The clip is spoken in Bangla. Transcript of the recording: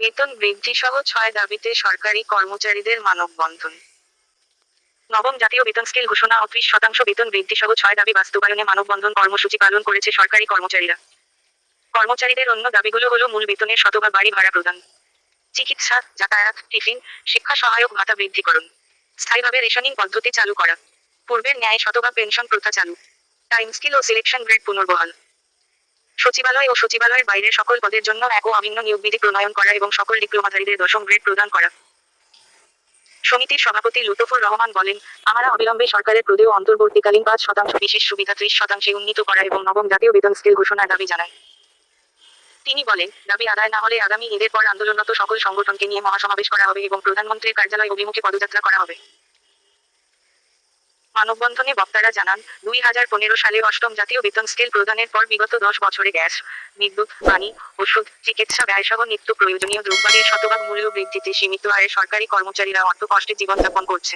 বেতন বৃদ্ধি সহ ছয় দাবিতে সরকারি কর্মচারীদের মানববন্ধন। নবম জাতীয় বেতন স্কেল ঘোষণা ও ত্রিশ শতাংশ বেতন বৃদ্ধি সহ ছয় দাবি বাস্তবায়নে মানববন্ধন কর্মসূচি পালন করেছে সরকারি কর্মচারীরা। কর্মচারীদের অন্য দাবিগুলো হলো মূল বেতনের শতভাগ বাড়ি ভাড়া প্রদান, চিকিৎসা, যাতায়াত, টিফিন, শিক্ষা সহায়ক ভাতা বৃদ্ধিকরণ, স্থায়ীভাবে রেশনিং পদ্ধতি চালু করা, পূর্বের ন্যায় শতভাগ পেনশন প্রথা চালু, টাইম স্কিল ও সিলেকশন গ্রেড পুনর্বহাল। সচিবালয় ও সচিবালয়ের বাইরের সকল পদের জন্য এক ও অভিন্ন নিয়োগ বিধি প্রণয়ন করা এবং সকল ডিপ্লোমাধারীদের দশম গ্রেড প্রদান করা। সমিতির সভাপতি লুতফুর রহমান বলেন, আমরা অবিলম্বে সরকারের প্রদেয় অন্তর্বর্তীকালীন পাঁচ শতাংশ বিশেষ সুবিধা, ত্রিশ শতাংশে উন্নীত করা এবং নবম জাতীয় বেতন স্কেল ঘোষণার দাবি জানায় তিনি বলেন, দাবি আদায় না হলে আগামী ঈদের পর আন্দোলনরত সকল সংগঠনকে নিয়ে মহাসমাবেশ করা হবে এবং প্রধানমন্ত্রীর কার্যালয় অভিমুখে পদযাত্রা করা হবে। মানববন্ধনে বক্তারা জানান, দুই হাজার পনেরো সালে অষ্টম জাতীয় বেতন স্কেল প্রদানের পর বিগত দশ বছরে গ্যাস, বিদ্যুৎ, পানি, ওষুধ, চিকিৎসা, ব্যয়সহ নিত্য প্রয়োজনীয় দ্রব্যের শতভাগ মূল্য বৃদ্ধিতে সীমিত আয়ে সরকারি কর্মচারীরা অর্থ কষ্টে জীবনযাপন করছেন।